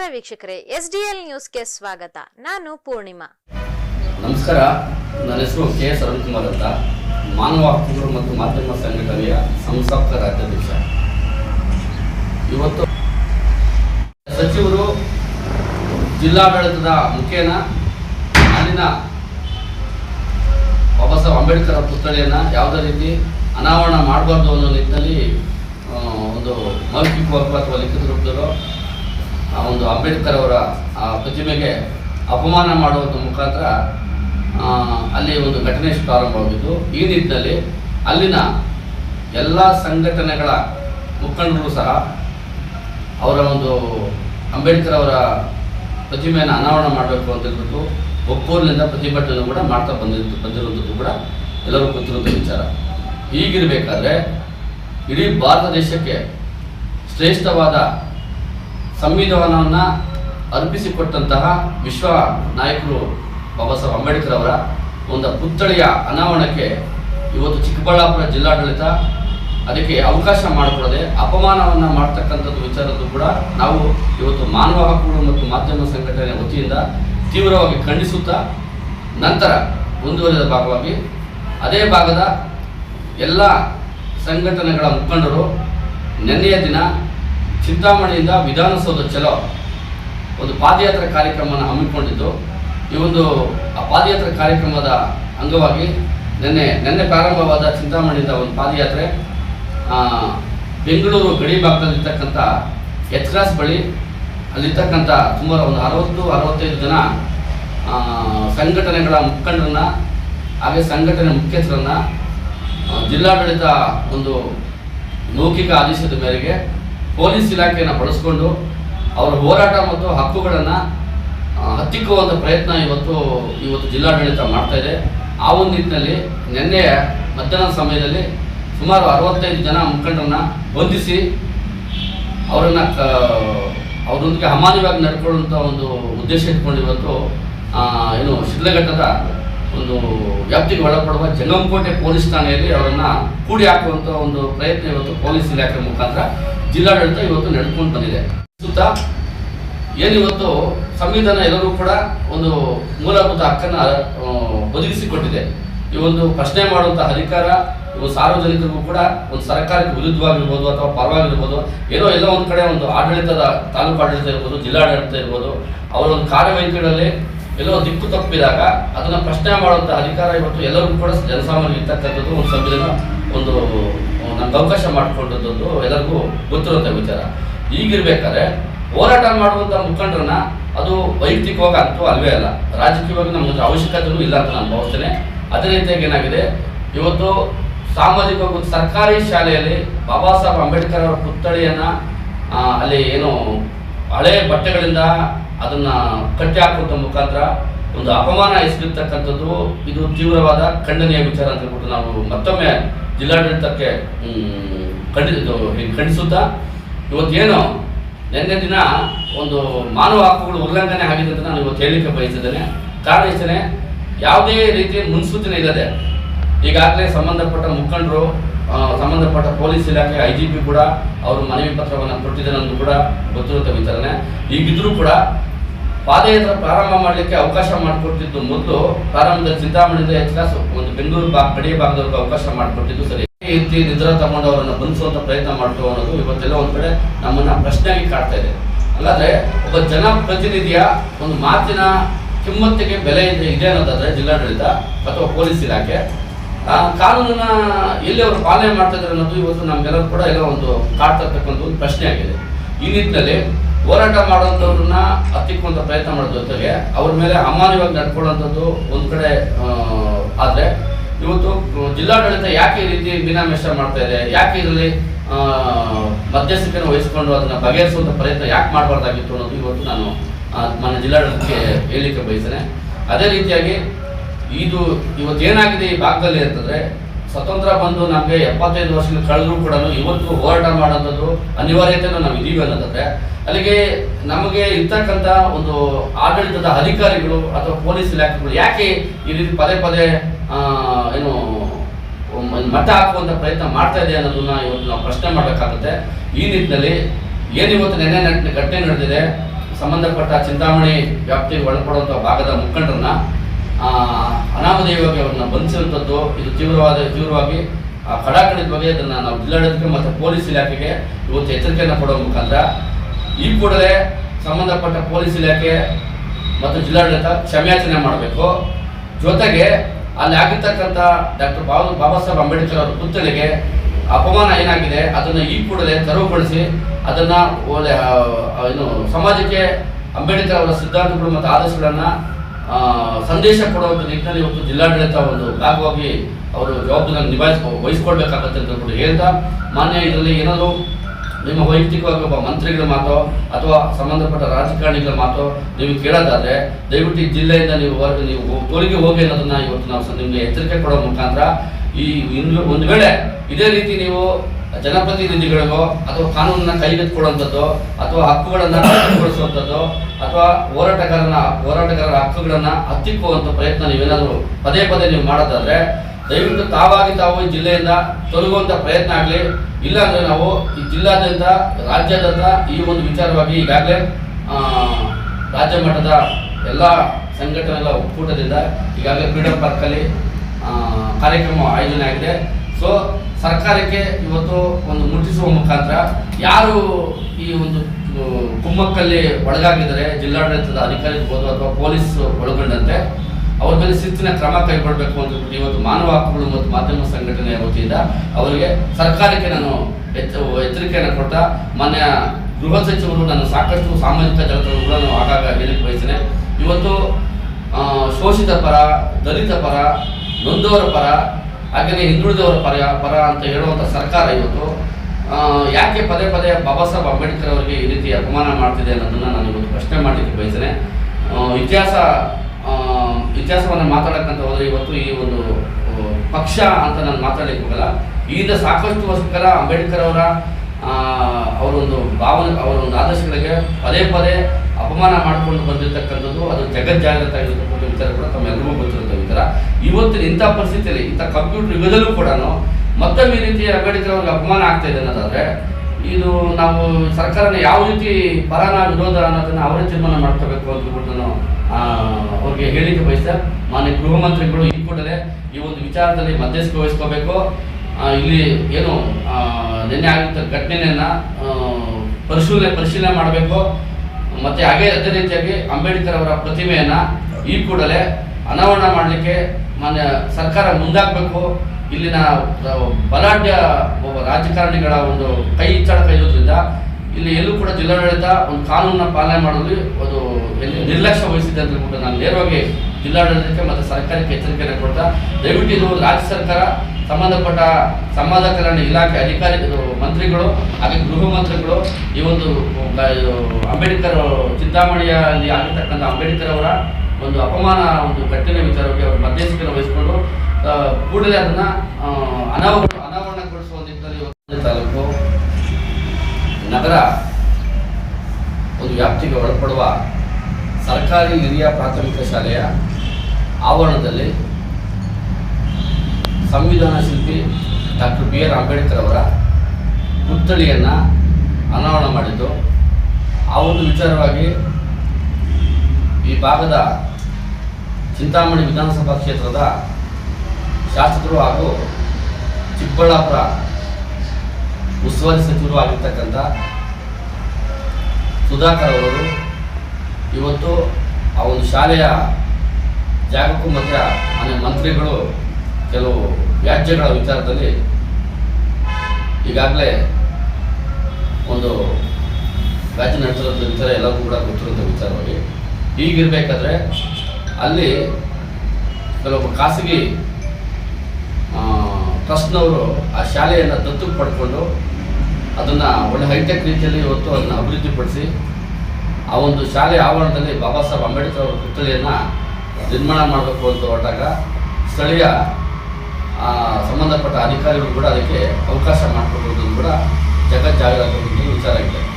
ನಮಸ್ಕಾರ ವೀಕ್ಷಕರೇ S D L ನ್ಯೂಸ್ಗೆ ಸ್ವಾಗತ. ನಾನು ಪೂರ್ಣಿಮಾ. ನಮಸ್ಕಾರ, ನನ್ನ ಹೆಸರು ಕೆ ಎಸ್ ಅರುಣ್ಕುಮಾರ್ ಅಂತ. ಮಾನವ ಹಕ್ಕುಗಳು ಮತ್ತು ಮಾಧ್ಯಮ ಸಂಘಟನೆಯ ಸಂಸ್ಥಾಪಕ ರಾಜ್ಯಾಧ್ಯಕ್ಷ. ಇವತ್ತು ಸಚಿವರು ಜಿಲ್ಲಾಡಳಿತದ ಮುಖೇನ, ಅಲ್ಲಿನ ಬಾಬಾ ಸಾಹೇಬ್ ಅಂಬೇಡ್ಕರ್ ಪುತ್ಥಳಿಯನ್ನು ಯಾವುದೇ ರೀತಿ ಅನಾವರಣ ಮಾಡಬಾರ್ದು ಅನ್ನೋ ನಿಟ್ಟಿನಲ್ಲಿ ಒಂದು ಮೌಖಿಕವಾಗಿ ಅಥವಾ ಲಿಖಿತ ರೂಪದಲ್ಲೋ ಆ ಒಂದು ಅಂಬೇಡ್ಕರ್ ಅವರ ಆ ಪ್ರತಿಮೆಗೆ ಅಪಮಾನ ಮಾಡುವಂಥ ಮುಖಾಂತರ ಅಲ್ಲಿ ಒಂದು ಘಟನೆ ಪ್ರಾರಂಭವಾಗಿದ್ದು, ಈ ನಿಟ್ಟಿನಲ್ಲಿ ಅಲ್ಲಿನ ಎಲ್ಲ ಸಂಘಟನೆಗಳ ಮುಖಂಡರು ಸಹ ಅವರ ಒಂದು ಅಂಬೇಡ್ಕರ್ ಅವರ ಪ್ರತಿಮೆಯನ್ನು ಅನಾವರಣ ಮಾಡಬೇಕು ಅಂತ ಒಕ್ಕೂರಿನಿಂದ ಪ್ರತಿಭಟನೆ ಕೂಡ ಮಾಡ್ತಾ ಬಂದಿದ್ದು, ಬಂದಿರುವಂಥದ್ದು ಕೂಡ ಎಲ್ಲರೂ ಗೊತ್ತಿರುವಂಥ ವಿಚಾರ. ಹೀಗಿರಬೇಕಾದ್ರೆ ಇಡೀ ಭಾರತ ದೇಶಕ್ಕೆ ಶ್ರೇಷ್ಠವಾದ ಸಂವಿಧಾನವನ್ನು ಅರ್ಪಿಸಿಕೊಟ್ಟಂತಹ ವಿಶ್ವ ನಾಯಕರು ಬಾಬಾ ಸಾಹೇಬ್ ಅಂಬೇಡ್ಕರ್ ಅವರ ಒಂದು ಪುತ್ಥಳಿಯ ಅನಾವರಣಕ್ಕೆ ಇವತ್ತು ಚಿಕ್ಕಬಳ್ಳಾಪುರ ಜಿಲ್ಲಾಡಳಿತ ಅದಕ್ಕೆ ಅವಕಾಶ ಮಾಡಿಕೊಡದೆ ಅಪಮಾನವನ್ನು ಮಾಡ್ತಕ್ಕಂಥದ್ದು ವಿಚಾರದ್ದು ಕೂಡ ನಾವು ಇವತ್ತು ಮಾನವ ಹಕ್ಕುಗಳು ಮತ್ತು ಮಾಧ್ಯಮ ಸಂಘಟನೆ ವತಿಯಿಂದ ತೀವ್ರವಾಗಿ ಖಂಡಿಸುತ್ತಾ ನಂತರ ಮುಂದುವರಿದ ಭಾಗವಾಗಿ ಅದೇ ಭಾಗದ ಎಲ್ಲ ಸಂಘಟನೆಗಳ ಮುಖಂಡರು ನಿನ್ನೆಯ ದಿನ ಚಿಂತಾಮಣಿಯಿಂದ ವಿಧಾನಸೌಧ ಚಲೋ ಒಂದು ಪಾದಯಾತ್ರೆ ಕಾರ್ಯಕ್ರಮವನ್ನು ಹಮ್ಮಿಕೊಂಡಿದ್ದು, ಈ ಒಂದು ಆ ಪಾದಯಾತ್ರೆ ಕಾರ್ಯಕ್ರಮದ ಅಂಗವಾಗಿ ನಿನ್ನೆ ನಿನ್ನೆ ಪ್ರಾರಂಭವಾದ ಚಿಂತಾಮಣಿಯಿಂದ ಒಂದು ಪಾದಯಾತ್ರೆ ಬೆಂಗಳೂರು ಗಡಿ ಭಾಗದಲ್ಲಿರ್ತಕ್ಕಂಥ ಎಚ್ ಕ್ರಾಸ್ ಬಳಿ ಅಲ್ಲಿರ್ತಕ್ಕಂಥ ಸುಮಾರು ಒಂದು ಅರವತ್ತು, ಅರವತ್ತೈದು ಜನ ಸಂಘಟನೆಗಳ ಮುಖಂಡರನ್ನ, ಹಾಗೆ ಸಂಘಟನೆ ಮುಖ್ಯಸ್ಥರನ್ನ ಜಿಲ್ಲಾಡಳಿತ ಒಂದು ಮೌಖಿಕ ಆದೇಶದ ಮೇರೆಗೆ ಪೊಲೀಸ್ ಇಲಾಖೆಯನ್ನು ಬಳಸಿಕೊಂಡು ಅವರ ಹೋರಾಟ ಮತ್ತು ಹಕ್ಕುಗಳನ್ನು ಹತ್ತಿಕ್ಕುವಂಥ ಪ್ರಯತ್ನ ಇವತ್ತು ಇವತ್ತು ಜಿಲ್ಲಾಡಳಿತ ಮಾಡ್ತಾ ಇದೆ. ಆ ಒಂದು ನಿಟ್ಟಿನಲ್ಲಿ ನಿನ್ನೆ ಮಧ್ಯಾಹ್ನ ಸಮಯದಲ್ಲಿ ಸುಮಾರು ಅರವತ್ತೈದು ಜನ ಮುಖಂಡರನ್ನ ಬಂಧಿಸಿ ಅವರನ್ನು ಅವರೊಂದಿಗೆ ಅಮಾನ್ಯವಾಗಿ ನಡ್ಕೊಳ್ಳುವಂಥ ಒಂದು ಉದ್ದೇಶ ಇಟ್ಕೊಂಡು ಇವತ್ತು ಏನು ಶಿಡ್ಲಘಟ್ಟದ ಒಂದು ವ್ಯಾಪ್ತಿಗೆ ಒಳಪಡುವ ಜಂಗಮಕೋಟೆ ಪೊಲೀಸ್ ಠಾಣೆಯಲ್ಲಿ ಅವರನ್ನು ಕೂಡಿ ಹಾಕುವಂಥ ಒಂದು ಪ್ರಯತ್ನ ಇವತ್ತು ಪೊಲೀಸ್ ಇಲಾಖೆ ಮುಖಾಂತರ ಜಿಲ್ಲಾಡಳಿತ ಇವತ್ತು ನಡೆದುಕೊಂಡು ಬಂದಿದೆ. ಸುತ್ತ ಏನಿವತ್ತು ಸಂವಿಧಾನ ಎಲ್ಲರೂ ಕೂಡ ಒಂದು ಮೂಲಭೂತ ಹಕ್ಕನ್ನು ಒದಗಿಸಿಕೊಟ್ಟಿದೆ. ಈ ಒಂದು ಪ್ರಶ್ನೆ ಮಾಡುವಂಥ ಅಧಿಕಾರ ಇವು ಸಾರ್ವಜನಿಕರಿಗೂ ಕೂಡ ಒಂದು ಸರ್ಕಾರಕ್ಕೆ ವಿರುದ್ಧವಾಗಿರ್ಬೋದು ಅಥವಾ ಪರವಾಗಿರ್ಬೋದು, ಏನೋ ಎಲ್ಲೋ ಒಂದು ಕಡೆ ಒಂದು ಆಡಳಿತದ ತಾಲೂಕು ಆಡಳಿತ ಇರ್ಬೋದು, ಜಿಲ್ಲಾಡಳಿತ ಇರ್ಬೋದು, ಅವರ ಒಂದು ಕಾರ್ಯವೈಖರಿಯಲ್ಲಿ ಎಲ್ಲೋ ದಿಕ್ಕು ತಪ್ಪಿದಾಗ ಅದನ್ನು ಪ್ರಶ್ನೆ ಮಾಡುವಂಥ ಅಧಿಕಾರ ಇವತ್ತು ಎಲ್ಲರಿಗೂ ಕೂಡ ಜನಸಾಮಾನ್ಯ ಇರ್ತಕ್ಕಂಥದ್ದು ಒಂದು ಸಂವಿಧಾನ ಒಂದು ನಮ್ಗೆ ಅವಕಾಶ ಮಾಡಿಕೊಂಡದ್ದು ಎಲ್ಲರಿಗೂ ಗೊತ್ತಿರುವಂಥ ವಿಚಾರ. ಈಗಿರ್ಬೇಕಾದ್ರೆ ಹೋರಾಟ ಮಾಡುವಂಥ ಮುಖಂಡರನ್ನ ಅದು ವೈಯಕ್ತಿಕವಾಗಿ ಅಂತೂ ಅಲ್ವೇ ಅಲ್ಲ. ರಾಜಕೀಯವಾಗಿ ನಮಗೆ ಅವಶ್ಯಕತೆ ಇಲ್ಲ ಅಂತ ನಾನು ಭಾವಿಸ್ತೇನೆ ಅದೇ ರೀತಿಯಾಗಿ ಏನಾಗಿದೆ? ಇವತ್ತು ಸಾಮಾಜಿಕ ಒಂದು ಸರ್ಕಾರಿ ಶಾಲೆಯಲ್ಲಿ ಬಾಬಾ ಸಾಹೇಬ್ ಅಂಬೇಡ್ಕರ್ ಅವರ ಪುತ್ಥಳಿಯನ್ನು ಅಲ್ಲಿ ಏನು ಹಳೆ ಬಟ್ಟೆಗಳಿಂದ ಅದನ್ನ ಕಟ್ಟಿ ಮುಖಾಂತರ ಒಂದು ಅಪಮಾನ ಎಸಗಿರ್ತಕ್ಕಂಥದ್ದು ಇದು ತೀವ್ರವಾದ ಖಂಡನೀಯ ವಿಚಾರ ಅಂತ ಹೇಳ್ಬಿಟ್ಟು ನಾವು ಮತ್ತೊಮ್ಮೆ ಜಿಲ್ಲಾಡಳಿತಕ್ಕೆ ಖಂಡಿ ಖಂಡಿಸುತ್ತಾ? ಇವತ್ತೇನು ನಿನ್ನೆ ದಿನ ಒಂದು ಮಾನವ ಹಕ್ಕುಗಳು ಉಲ್ಲಂಘನೆ ಆಗಿದೆ ಅಂತ ನಾನು ಇವತ್ತು ಹೇಳಲಿಕ್ಕೆ ಬಯಸಿದ್ದೇನೆ. ಕಾರಣ ಇಷ್ಟೇ ಯಾವುದೇ ರೀತಿಯ ಮುನ್ಸೂಚನೆ ಇಲ್ಲದೆ ಈಗಾಗಲೇ ಸಂಬಂಧಪಟ್ಟ ಮುಖಂಡರು ಸಂಬಂಧಪಟ್ಟ ಪೊಲೀಸ್ ಇಲಾಖೆ ಐ ಜಿ ಪಿ ಕೂಡ ಅವರು ಮನವಿ ಪತ್ರವನ್ನು ಕೊಟ್ಟಿದ್ದಾರೆ ಅನ್ನೋದು ಕೂಡ ಗೊತ್ತಿರುವಂಥ ವಿಚಾರಣೆ. ಈಗಿದ್ರೂ ಕೂಡ ಪಾದಯಾತ್ರೆ ಪ್ರಾರಂಭ ಮಾಡಲಿಕ್ಕೆ ಅವಕಾಶ ಮಾಡಿಕೊಡ್ತಿದ್ದು ಮೊದಲು ಪ್ರಾರಂಭದಲ್ಲಿ ಚಿಂತಾಮಣಿಯಿಂದ ಹೆಚ್ಚಿನ ಒಂದು ಬೆಂಗಳೂರು ಭಾಗ ಕಡೆಯ ಭಾಗದವರೆಗೂ ಅವಕಾಶ ಮಾಡಿಕೊಟ್ಟಿದ್ದು ಸರಿ. ಈ ರೀತಿ ನಿದ್ರ ತಗೊಂಡು ಅವರನ್ನು ಬಂಧಿಸುವಂತ ಪ್ರಯತ್ನ ಮಾಡ್ತು ಅನ್ನೋದು ಇವತ್ತೆಲ್ಲ ಒಂದ್ ಕಡೆ ನಮ್ಮನ್ನ ಪ್ರಶ್ನೆಯಾಗಿ ಕಾಡ್ತಾ ಇದೆ. ಅಲ್ಲಾದ್ರೆ ಒಬ್ಬ ಜನಪ್ರತಿನಿಧಿಯ ಒಂದು ಮಾತಿನ ಕಿಮ್ಮತ್ತಿಗೆ ಬೆಲೆ ಇದೆ ಅನ್ನೋದಾದ್ರೆ ಜಿಲ್ಲಾಡಳಿತ ಅಥವಾ ಪೊಲೀಸ್ ಇಲಾಖೆ. ಆ, ಕಾನೂನನ್ನ ಎಲ್ಲಿ ಅವರು ಪಾಲನೆ ಮಾಡ್ತಾ ಇದ್ದಾರೆ ಅನ್ನೋದು ಇವತ್ತು ನಮ್ಗೆಲ್ಲರೂ ಕೂಡ ಎಲ್ಲ ಒಂದು ಕಾಡ್ತಾ ಇರ್ತಕ್ಕಂಥ ಒಂದು ಪ್ರಶ್ನೆ ಆಗಿದೆ ಈ ನಿಟ್ಟಿನಲ್ಲಿ ಹೋರಾಟ ಮಾಡುವಂಥವ್ರನ್ನ ಹತ್ತಿಕ್ಕುವಂಥ ಪ್ರಯತ್ನ ಮಾಡೋ ಜೊತೆಗೆ ಅವ್ರ ಮೇಲೆ ಅಮಾನ್ಯವಾಗಿ ನಡ್ಕೊಳ್ಳೋಂಥದ್ದು ಒಂದು ಕಡೆ ಆದರೆ ಇವತ್ತು ಜಿಲ್ಲಾಡಳಿತ ಯಾಕೆ ಈ ರೀತಿ ಮೀನಾಮೇಷ ಮಾಡ್ತಾ ಇದೆ? ಯಾಕೆ ಇದರಲ್ಲಿ ಮಧ್ಯಸ್ಥಿಕೆಯನ್ನು ವಹಿಸಿಕೊಂಡು ಅದನ್ನ ಬಗೆಹರಿಸುವಂಥ ಪ್ರಯತ್ನ ಯಾಕೆ ಮಾಡಬಾರ್ದಾಗಿತ್ತು ಅನ್ನೋದು ಇವತ್ತು ನಾನು ನನ್ನ ಜಿಲ್ಲಾಡಳಿತಕ್ಕೆ ಹೇಳಲಿಕ್ಕೆ ಬಯಸ್ತೇನೆ. ಅದೇ ರೀತಿಯಾಗಿ, ಇದು ಇವತ್ತೇನಾಗಿದೆ ಈ ಭಾಗದಲ್ಲಿ ಅಂತಂದ್ರೆ ಸ್ವತಂತ್ರ ಬಂದು ನಮಗೆ ಎಪ್ಪತ್ತೈದು ವರ್ಷ ಕಳೆದ್ರು ಕೂಡ ಇವತ್ತು ಹೋರಾಟ ಮಾಡೋಂಥದ್ದು ಅನಿವಾರ್ಯತೆಯನ್ನು ನಾವು ಇದೀವಿ ಅನ್ನೋದಾದ್ರೆ, ಅಲ್ಲಿಗೆ ನಮಗೆ ಇರ್ತಕ್ಕಂಥ ಒಂದು ಆಡಳಿತದ ಅಧಿಕಾರಿಗಳು ಅಥವಾ ಪೊಲೀಸ್ ಇಲಾಖೆಗಳು ಯಾಕೆ ಈ ರೀತಿ ಪದೇ ಪದೇ ಏನು ಮತ ಹಾಕುವಂತ ಪ್ರಯತ್ನ ಮಾಡ್ತಾ ಇದೆ ಅನ್ನೋದನ್ನ ಇವತ್ತು ನಾವು ಪ್ರಶ್ನೆ ಮಾಡಬೇಕಾಗುತ್ತೆ. ಈ ನಿಟ್ಟಿನಲ್ಲಿ ಏನು ಇವತ್ತು ನೆನ್ನೆ ಘಟನೆ ನಡೆದಿದೆ, ಸಂಬಂಧಪಟ್ಟ ಚಿಂತಾಮಣಿ ವ್ಯಾಪ್ತಿಗೆ ಒಳಪಡುವಂಥ ಭಾಗದ ಮುಖಂಡರನ್ನ ಅನಾಮಧೇಯವಾಗಿ ಬಂಧಿಸಿರುವಂಥದ್ದು, ಇದು ತೀವ್ರವಾದ, ತೀವ್ರವಾಗಿ ಬಗ್ಗೆ ಅದನ್ನು ನಾವು ಜಿಲ್ಲಾಡಳಿತಕ್ಕೆ ಮತ್ತು ಪೊಲೀಸ್ ಇಲಾಖೆಗೆ ಇವತ್ತು ಎಚ್ಚರಿಕೆಯನ್ನು ಕೊಡುವ ಮುಖಾಂತರ, ಈ ಕೂಡಲೇ ಸಂಬಂಧಪಟ್ಟ ಪೊಲೀಸ್ ಇಲಾಖೆ ಮತ್ತು ಜಿಲ್ಲಾಡಳಿತ ಕ್ಷಮೆಯಾಚನೆ ಮಾಡಬೇಕು. ಜೊತೆಗೆ ಅಲ್ಲಿ ಆಗಿರ್ತಕ್ಕಂಥ ಡಾಕ್ಟರ್ ಬಾಬಾ ಬಾಬಾ ಸಾಹೇಬ್ ಅಂಬೇಡ್ಕರ್ ಅವರ ಪುತ್ಥಳಿಗೆ ಅಪಮಾನ ಏನಾಗಿದೆ, ಅದನ್ನು ಈ ಕೂಡಲೇ ತೆರವುಗೊಳಿಸಿ ಅದನ್ನು ಏನು, ಸಮಾಜಕ್ಕೆ ಅಂಬೇಡ್ಕರ್ ಅವರ ಸಿದ್ಧಾಂತಗಳು ಮತ್ತು ಆದರ್ಶಗಳನ್ನ ಸಂದೇಶ ಕೊಡುವಂಥ ನಿಟ್ಟಿನಲ್ಲಿ ಇವತ್ತು ಜಿಲ್ಲಾಡಳಿತ ಒಂದು ಭಾಗವಾಗಿ ಅವರು ಜವಾಬ್ದಾರಿ ನಿಭಾಯಿಸ್ ವಹಿಸ್ಕೊಳ್ಬೇಕಾಗತ್ತೆ ಅಂತ ಕೂಡ ಹೇಳ್ತಾ, ಮಾನ್ಯ ಇದರಲ್ಲಿ ಏನಾದರೂ ನಿಮ್ಮ ವೈಯಕ್ತಿಕವಾಗಿ ಒಬ್ಬ ಮಂತ್ರಿಗಳ ಮಾತೋ ಅಥವಾ ಸಂಬಂಧಪಟ್ಟ ರಾಜಕಾರಣಿಗಳ ಮಾತೋ ನೀವು ಕೇಳೋದಾದ್ರೆ, ದಯವಿಟ್ಟು ಈ ಜಿಲ್ಲೆಯಿಂದ ನೀವು ನೀವು ಊರಿಗೆ ಹೋಗಿ ಅನ್ನೋದನ್ನ ಇವತ್ತು ನಾವು ನಿಮಗೆ ಎಚ್ಚರಿಕೆ ಕೊಡೋ ಮುಖಾಂತರ ಈ ಒಂದು ವೇಳೆ ಇದೇ ರೀತಿ ನೀವು ಜನಪ್ರತಿನಿಧಿಗಳಿಗೋ ಅಥವಾ ಕಾನೂನನ್ನ ಕೈಗೆತ್ತಿಕೊಳ್ಳುವಂಥದ್ದು, ಅಥವಾ ಹಕ್ಕುಗಳನ್ನ ರದ್ದುಗೊಳಿಸುವಂಥದ್ದು ಅಥವಾ ಹೋರಾಟಗಾರನ, ಹೋರಾಟಗಾರರ ಹಕ್ಕುಗಳನ್ನ ಹತ್ತಿಕ್ಕುವಂಥ ಪ್ರಯತ್ನ ನೀವೇನಾದರೂ ಪದೇ ಪದೇ ನೀವು ಮಾಡೋದಾದ್ರೆ, ದಯವಿಟ್ಟು ತಾವಾಗಿ ತಾವು ಈ ಜಿಲ್ಲೆಯಿಂದ ತೊಲಗುವಂಥ ಪ್ರಯತ್ನ ಆಗಲಿ. ಇಲ್ಲಾಂದ್ರೆ ನಾವು ಈ ಜಿಲ್ಲಾದ್ಯಂತ, ರಾಜ್ಯಾದ್ಯಂತ ಈ ಒಂದು ವಿಚಾರವಾಗಿ ಈಗಾಗಲೇ ರಾಜ್ಯ ಮಟ್ಟದ ಎಲ್ಲ ಸಂಘಟನೆಗಳ ಒಕ್ಕೂಟದಿಂದ ಈಗಾಗಲೇ ಫ್ರೀಡಂ ಪಾರ್ಕಲ್ಲಿ ಕಾರ್ಯಕ್ರಮ ಆಯೋಜನೆ ಆಗಿದೆ. ಸೊ ಸರ್ಕಾರಕ್ಕೆ ಇವತ್ತು ಒಂದು ಮುಟ್ಟಿಸುವ ಮುಖಾಂತರ ಯಾರು ಈ ಒಂದು ಕುಮ್ಮಕ್ಕಲ್ಲಿ ಒಳಗಾಗಿದ್ದಾರೆ ಜಿಲ್ಲಾಡಳಿತದ ಅಧಿಕಾರಿ ಇರ್ಬೋದು ಅಥವಾ ಪೊಲೀಸ್ ಒಳಗೊಂಡಂತೆ, ಅವ್ರ ಮೇಲೆ ಶಿಸ್ತಿನ ಕ್ರಮ ಕೈಗೊಳ್ಳಬೇಕು ಅಂತ ಇವತ್ತು ಮಾನವ ಹಕ್ಕುಗಳು ಮತ್ತು ಮಾಧ್ಯಮ ಸಂಘಟನೆಯ ವತಿಯಿಂದ ಅವರಿಗೆ ಸರ್ಕಾರಕ್ಕೆ ನಾನು ಎಚ್ಚ, ಎಚ್ಚರಿಕೆಯನ್ನು ಕೊಡ್ತಾ, ಮಾನ್ಯ ಗೃಹ ಸಚಿವರು ನಾನು ಸಾಕಷ್ಟು ಸಾಮಾಜಿಕ ಜಾಲತಾಣಗಳು ನಾನು ಆಗಾಗ ಹೇಳಿಕ್ಕೆ ಬಯಸ್ತೇನೆ. ಇವತ್ತು ಶೋಷಿತ ಪರ, ದಲಿತ ಪರ, ನೊಂದವರ ಪರ ಹಾಗೆಯೇ ಹಿಂದುಳಿದವರ ಪರ ಪರ ಅಂತ ಹೇಳುವಂಥ ಸರ್ಕಾರ ಇವತ್ತು ಯಾಕೆ ಪದೇ ಪದೇ ಬಾಬಾ ಸಾಹೇಬ್ ಅಂಬೇಡ್ಕರ್ ಅವರಿಗೆ ಈ ರೀತಿ ಅಪಮಾನ ಮಾಡ್ತಿದೆ ಅನ್ನೋದನ್ನು ನಾನು ಇವತ್ತು ಪ್ರಶ್ನೆ ಮಾಡಲಿಕ್ಕೆ ಬಯಸ್ತೇನೆ. ಇತಿಹಾಸ ಇತಿಹಾಸವನ್ನು ಮಾತಾಡಕ್ಕಂತ ಹೋದರೆ ಇವತ್ತು ಈ ಒಂದು ಪಕ್ಷ ಅಂತ ನಾನು ಮಾತಾಡಲಿಕ್ಕೆ ಹೋಗಲ್ಲ. ಈಗ ಸಾಕಷ್ಟು ವರ್ಷಗಳ ಅಂಬೇಡ್ಕರ್ ಅವರ ಅವರೊಂದು ಭಾವನೆ, ಅವರೊಂದು ಆದರ್ಶಗಳಿಗೆ ಪದೇ ಪದೇ ಅಪಮಾನ ಮಾಡಿಕೊಂಡು ಬಂದಿರತಕ್ಕಂಥದ್ದು, ಅದು ಜಗಜ್ಜಾಗೃತ ಆಗಿರ್ತಕ್ಕಂಥ ವಿಚಾರ ಕೂಡ ತಮ್ಮೆಲ್ಲರಿಗೂ ಗೊತ್ತಿರುವಂಥ ವಿಚಾರ ಇವತ್ತು ಇಂಥ ಪರಿಸ್ಥಿತಿಯಲ್ಲಿ ಇಂಥ ಕಂಪ್ಯೂಟರ್ ಯುಗದಲ್ಲೂ ಕೂಡ ಮತ್ತೊಮ್ಮೆ ಈ ರೀತಿ ಅಂಬೇಡ್ಕರ್ ಅಪಮಾನ ಆಗ್ತಾ ಇದೆ ಅನ್ನೋದಾದ್ರೆ, ಇದು ನಾವು ಸರ್ಕಾರನ ಯಾವ ರೀತಿ ಬರನ ವಿರೋಧ ಅನ್ನೋದನ್ನ ಅವರೇ ತೀರ್ಮಾನ ಮಾಡ್ಕೋಬೇಕು ಅಂತ ನಾನು ಅವ್ರಿಗೆ ಹೇಳಿಕೆ ಬಯಸ್ತಾ ಮಾನ್ಯ ಗೃಹ ಮಂತ್ರಿಗಳು ಈ ಕೂಡಲೇ ಈ ಒಂದು ವಿಚಾರದಲ್ಲಿ ಮಧ್ಯಸ್ಥಿಕೆ ವಹಿಸ್ಕೋಬೇಕು. ಇಲ್ಲಿ ಏನು ನಿನ್ನೆ ಆಗಿದ್ದ ಘಟನೆಯನ್ನ ಪರಿಶೀಲನೆ ಪರಿಶೀಲನೆ ಮಾಡಬೇಕು. ಮತ್ತೆ ಹಾಗೆ ಅದೇ ರೀತಿಯಾಗಿ ಅಂಬೇಡ್ಕರ್ ಅವರ ಪ್ರತಿಮೆಯನ್ನ ಈ ಕೂಡಲೇ ಅನಾವರಣ ಮಾಡಲಿಕ್ಕೆ ಮಾನ್ಯ ಸರ್ಕಾರ ಮುಂದಾಗಬೇಕು. ಇಲ್ಲಿನ ಬಲಾಢ್ಯ ರಾಜಕಾರಣಿಗಳ ಒಂದು ಕೈ ಚಳಕ ಇರೋದ್ರಿಂದ ಇಲ್ಲಿ ಎಲ್ಲೂ ಕೂಡ ಜಿಲ್ಲಾಡಳಿತ ಒಂದು ಕಾನೂನನ್ನ ಪಾಲನೆ ಮಾಡಲು ಅದು ನಿರ್ಲಕ್ಷ್ಯ ವಹಿಸಿದೆ ಅಂತ ಕೂಡ ನಾನು ನೇರವಾಗಿ ಜಿಲ್ಲಾಡಳಿತಕ್ಕೆ ಮತ್ತು ಸರ್ಕಾರಕ್ಕೆ ಎಚ್ಚರಿಕೆಯನ್ನು ಕೊಡ್ತಾ, ದಯವಿಟ್ಟು ಇದು ರಾಜ್ಯ ಸರ್ಕಾರ ಸಂಬಂಧಪಟ್ಟ ಸಮಾಜ ಕಲ್ಯಾಣ ಇಲಾಖೆ ಅಧಿಕಾರಿಗಳು ಮಂತ್ರಿಗಳು, ಹಾಗೆ ಗೃಹ ಮಂತ್ರಿಗಳು, ಈ ಒಂದು ಅಂಬೇಡ್ಕರ್ ಚಿಂತಾಮಣಿಯಲ್ಲಿ ಆಗಿರ್ತಕ್ಕಂಥ ಅಂಬೇಡ್ಕರ್ ಅವರ ಒಂದು ಅಪಮಾನ, ಒಂದು ಘಟನೆ ವಿಚಾರವಾಗಿ ಅವರು ಮಧ್ಯಸ್ಥಿಕೆಯನ್ನು ವಹಿಸಿಕೊಂಡು ಕೂಡಲೇ ಅದನ್ನ ಅನಾವರಣ, ಅನಾವರಣಗೊಳಿಸುವ ನಿಟ್ಟಿನಲ್ಲಿ ತಾಲೂಕು ನಗರ ಒಂದು ವ್ಯಾಪ್ತಿಗೆ ಒಳಪಡುವ ಸರ್ಕಾರಿ ಹಿರಿಯ ಪ್ರಾಥಮಿಕ ಶಾಲೆಯ ಆವರಣದಲ್ಲಿ ಸಂವಿಧಾನ ಶಿಲ್ಪಿ ಡಾಕ್ಟರ್ ಬಿ ಆರ್ ಅಂಬೇಡ್ಕರ್ ಅವರ ಪುತ್ಥಳಿಯನ್ನು ಅನಾವರಣ ಮಾಡಿದ್ದು. ಆ ಒಂದು ವಿಚಾರವಾಗಿ ಈ ಭಾಗದ ಚಿಂತಾಮಣಿ ವಿಧಾನಸಭಾ ಕ್ಷೇತ್ರದ ಶಾಸಕರು ಹಾಗೂ ಚಿಕ್ಕಬಳ್ಳಾಪುರ ಉಸ್ತುವಾರಿ ಸಚಿವರು ಆಗಿರ್ತಕ್ಕಂಥ ಸುಧಾಕರ್ ಅವರು ಇವತ್ತು ಆ ಒಂದು ಶಾಲೆಯ ಜಾಗಕ್ಕೂ ಮಧ್ಯ ಮನೆ ಮಂತ್ರಿಗಳು ಕೆಲವು ವ್ಯಾಜ್ಯಗಳ ವಿಚಾರದಲ್ಲಿ ಈಗಾಗಲೇ ಒಂದು ವ್ಯಾಜ್ಯ ನಡೆಸಿರೋಂಥ ವಿಚಾರ ಎಲ್ಲರಿಗೂ ಕೂಡ ಗೊತ್ತಿರೋಂಥ ವಿಚಾರವಾಗಿ. ಹೀಗಿರಬೇಕಾದ್ರೆ ಅಲ್ಲಿ ಕೆಲವೊಬ್ಬ ಖಾಸಗಿ ಟ್ರಸ್ಟ್ನವರು ಆ ಶಾಲೆಯನ್ನು ದತ್ತು ಪಡ್ಕೊಂಡು ಅದನ್ನು ಒಳ್ಳೆ ಹೈಟೆಕ್ ರೀತಿಯಲ್ಲಿ ಇವತ್ತು ಅದನ್ನು ಅಭಿವೃದ್ಧಿಪಡಿಸಿ ಆ ಒಂದು ಶಾಲೆ ಆವರಣದಲ್ಲಿ ಬಾಬಾ ಸಾಹೇಬ್ ಅಂಬೇಡ್ಕರ್ ಅವರ ಪುತ್ಥಳಿಯನ್ನು ನಿರ್ಮಾಣ ಮಾಡಬೇಕು ಅಂತ ಹೊರಟಾಗ ಸ್ಥಳೀಯ ಸಂಬಂಧಪಟ್ಟ ಅಧಿಕಾರಿಗಳು ಕೂಡ ಅದಕ್ಕೆ ಅವಕಾಶ ಮಾಡಿಕೊಡುವುದನ್ನು ಕೂಡ ಜಗಜ್ಜಾಗೃತ ವಿಚಾರ ಆಗಿದೆ